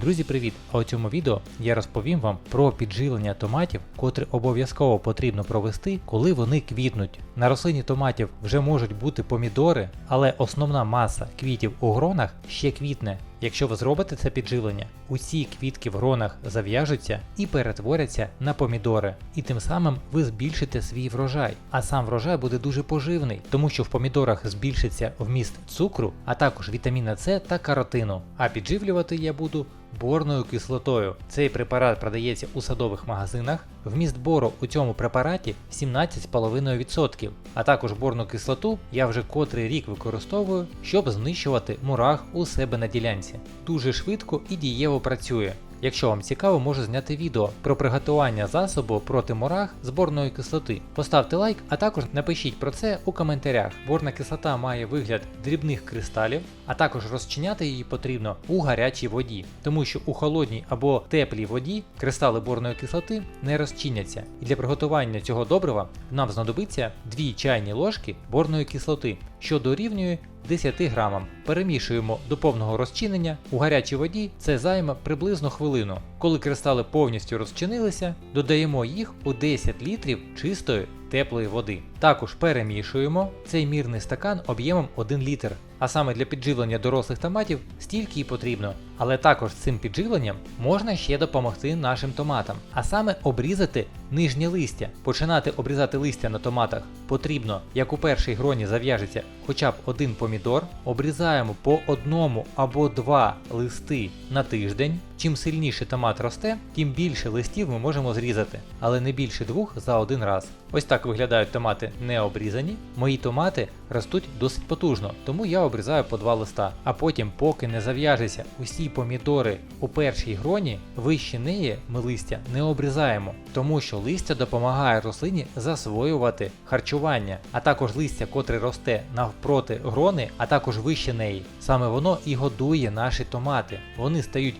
Друзі, привіт! А у цьому відео я розповім вам про підживлення томатів, котре обов'язково потрібно провести, коли вони квітнуть. На рослині томатів вже можуть бути помідори, але основна маса квітів у гронах ще квітне. Якщо ви зробите це підживлення, усі квітки в гронах зав'яжуться і перетворяться на помідори, і тим самим ви збільшите свій врожай. А сам врожай буде дуже поживний, тому що в помідорах збільшиться вміст цукру, а також вітаміна С та каротину. А підживлювати я буду борною кислотою. Цей препарат продається у садових магазинах. Вміст бору у цьому препараті 17,5%. А також борну кислоту я вже котрий рік використовую, щоб знищувати мурах у себе на ділянці. Дуже швидко і дієво працює. Якщо вам цікаво, можу зняти відео про приготування засобу проти мурах з борної кислоти. Поставте лайк, а також напишіть про це у коментарях. Борна кислота має вигляд дрібних кристалів, а також розчиняти її потрібно у гарячій воді, тому що у холодній або теплій воді кристали борної кислоти не розчиняться. І для приготування цього добрива нам знадобиться 2 чайні ложки борної кислоти, що дорівнює 10 грамам. Перемішуємо до повного розчинення. У гарячій воді це займе приблизно хвилину. Коли кристали повністю розчинилися, додаємо їх у 10 літрів чистої теплої води. Також перемішуємо цей мірний стакан об'ємом 1 літр. А саме для підживлення дорослих томатів стільки і потрібно. Але також з цим підживленням можна ще допомогти нашим томатам, а саме обрізати нижнє листя. Починати обрізати листя на томатах потрібно, як у першій гроні зав'яжеться хоча б один помідор, обрізаємо по одному або два листи на тиждень. Чим сильніше томат росте, тим більше листів ми можемо зрізати, але не більше двох за один раз. Ось так виглядають томати не обрізані. Мої томати ростуть досить потужно, тому я обрізаю по два листа. А потім, поки не зав'яжеться усі помідори у першій гроні, вище неї ми листя не обрізаємо, тому що листя допомагає рослині засвоювати харчування, а також листя, котре росте навпроти грони, а також вище неї. Саме воно і годує наші томати. Вони стають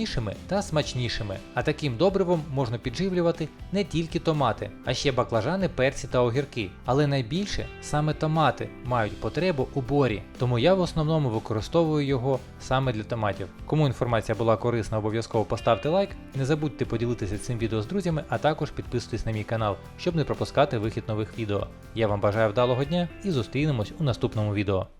крупнішими та смачнішими. А таким добривом можна підживлювати не тільки томати, а ще баклажани, перці та огірки. Але найбільше саме томати мають потребу у борі, тому я в основному використовую його саме для томатів. Кому інформація була корисна, обов'язково поставте лайк. Не забудьте поділитися цим відео з друзями, а також підписуйтесь на мій канал, щоб не пропускати вихід нових відео. Я вам бажаю вдалого дня і зустрінемось у наступному відео.